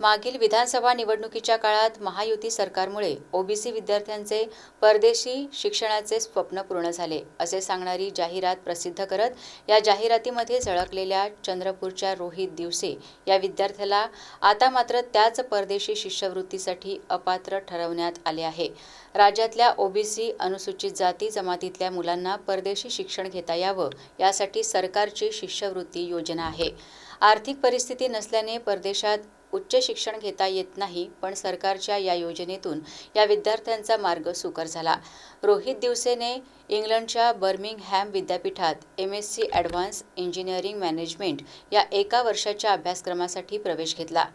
मागील विधानसभा निवडणुकीच्या काळात महायुती सरकारमुळे ओबीसी विद्यार्थ्यांचे परदेशी शिक्षणाचे स्वप्न पूर्ण झाले असे सांगणारी जाहिरात प्रसिद्ध करत या जाहिरातीमध्ये झळकलेल्या चंद्रपूरच्या रोहित दिवसे या विद्यार्थ्याला आता मात्र त्याच परदेशी शिष्यवृत्तीसाठी अपात्र ठरवण्यात आले आहे. राज्यातल्या ओबीसी अनुसूचित जाती जमातीतल्या मुलांना परदेशी शिक्षण घेता यावं यासाठी सरकारची शिष्यवृत्ती योजना आहे. आर्थिक परिस्थिती नसल्याने परदेशात उच्च शिक्षण घेता येत नाही पण सरकारच्या या योजनेतून या विद्यार्थ्यांचा मार्ग सुकर झाला. रोहित दिवसेने इंग्लंडच्या बर्मिंगहॅम विद्यापीठात M S C advanced engineering management या एका वर्षाच्या अभ्यासक्रमासाठी प्रवेश घेतला.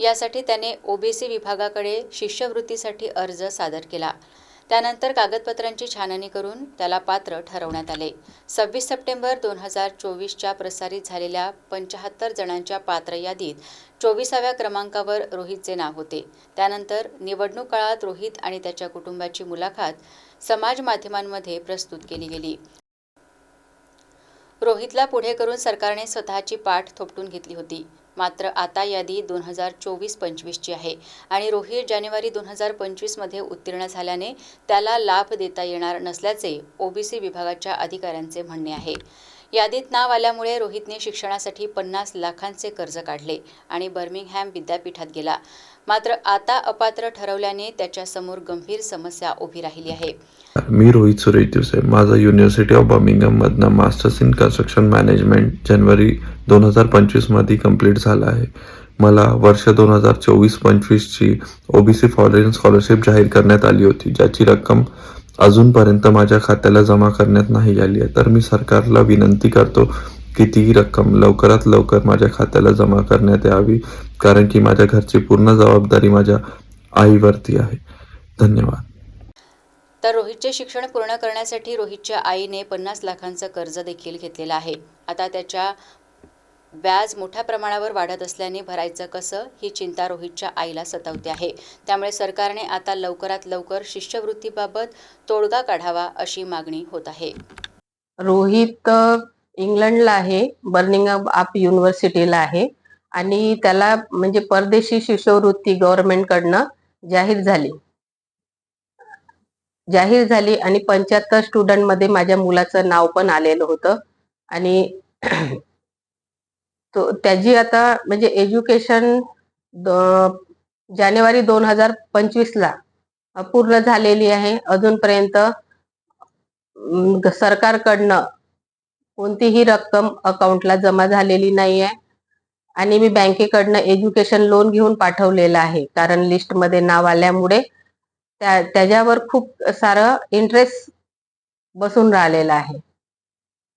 यासाठी त्याने ओबीसी विभागाकडे शिष्यवृत्तीसाठी अर्ज सादर केला. त्यानंतर कागदपत्रांची छाननी करून त्याला पात्र ठरवण्यात आले. सव्वीस सप्टेंबर दोन हजार चोवीसच्या प्रसारित झालेल्या पंचाहत्तर जणांच्या पात्र यादीत चोवीसाव्या क्रमांकावर रोहितचे नाव होते. त्यानंतर निवडणूक काळात रोहित आणि त्याच्या कुटुंबाची मुलाखत समाज माध्यमांमध्ये प्रस्तुत केली गेली. रोहितला पुढे करून सरकारने स्वतःची पाठ थोपटून घेतली होती. मात्र आता यादी दोन हजार चोवीस पंचवीसची आहे. आणि रोहित जानेवारी दोन हजार पंचवीसमध्ये उत्तीर्ण झाल्याने त्याला लाभ देता येणार नसल्याचे ओबीसी विभागाच्या अधिकाऱ्यांचे म्हणणे आहे. यादीत नाव आल्यामुळे रोहितने शिक्षणासाठी पन्नास लाखांचे कर्ज काढले आणि बर्मिंगहॅम विद्यापीठात गेला. मात्र आता अपात्र ठरवल्याने त्याच्यासमोर गंभीर समस्या उभी राहिली आहे. मी रोहित सुरेश दिवसे माझं युनिव्हर्सिटी ऑफ बर्मिंगम मधनं मास्टर्स इन कन्स्ट्रक्शन मॅनेजमेंट जानेवारी दोन हजार पंचवीसमध्ये कंप्लीट झालं आहे. मला वर्ष दोन हजार चोवीस पंचवीसची ओबीसी फॉरेन स्कॉलरशिप जाहीर करण्यात आली होती ज्याची रक्कम अजूनपर्यंत माझ्या खात्याला जमा करण्यात नाही आली आहे. तर मी सरकारला विनंती करतो की ती रक्कम लवकरात लवकर माझ्या खात्याला जमा करण्यात यावी कारण की माझ्या घरची पूर्ण जबाबदारी माझ्या आईवरती आहे. धन्यवाद. तर रोहितचे शिक्षण पूर्ण करण्यासाठी रोहितच्या आईने पन्नास लाखांचं कर्ज देखील घेतलेलं आहे. आता त्याच्या व्याज मोठ्या प्रमाणावर वाढत असल्याने भरायचं कसं ही चिंता रोहितच्या आईला सतावते आहे. त्यामुळे सरकारने आता लवकरात लवकर शिष्यवृत्तीबाबत तोडगा काढावा अशी मागणी होत आहे. रोहित इंग्लंडला आहे बर्निंग आप युनिव्हर्सिटीला आहे आणि त्याला म्हणजे परदेशी शिष्यवृत्ती गव्हर्नमेंटकडनं जाहीर झाली. जाहीर झाली आणि पंच्याहत्तर स्टुडंटमध्ये माझ्या मुलाचं नाव पण आलेलं होतं आणि तो त्याची आता म्हणजे एज्युकेशन जानेवारी दोन हजार पंचवीसला पूर्ण झालेली आहे. अजूनपर्यंत सरकारकडनं कोणतीही रक्कम अकाउंटला जमा झालेली नाही आहे आणि मी बँकेकडनं एज्युकेशन लोन घेऊन पाठवलेलं आहे. कारण लिस्टमध्ये नाव आल्यामुळे त्या त्याच्यावर खूप सारं इंटरेस्ट बसून राहिलेला आहे.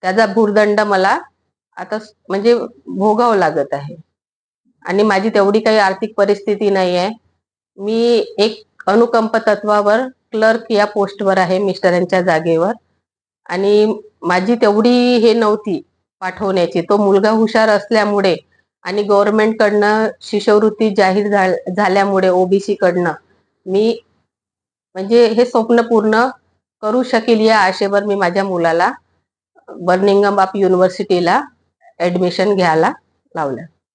त्याचा भूर्दंड मला आता म्हणजे भोगावं लागत आहे. आणि माझी तेवढी काही आर्थिक परिस्थिती नाही आहे मी एक अनुकंप तत्वावर क्लर्क या पोस्टवर आहे मिस्टरांच्या जागेवर. आणि माझी तेवढी हे नव्हती पाठवण्याची. तो मुलगा हुशार असल्यामुळे आणि गव्हर्नमेंटकडनं शिष्यवृत्ती जाहीर झाल्यामुळे ओबीसी कडनं मी म्हणजे हे स्वप्न पूर्ण करू शकेल या आशेवर मी माझ्या मुलाला बर्निंगम ऑफ युनिव्हर्सिटीला ऍडमिशन घ्यायला लावलं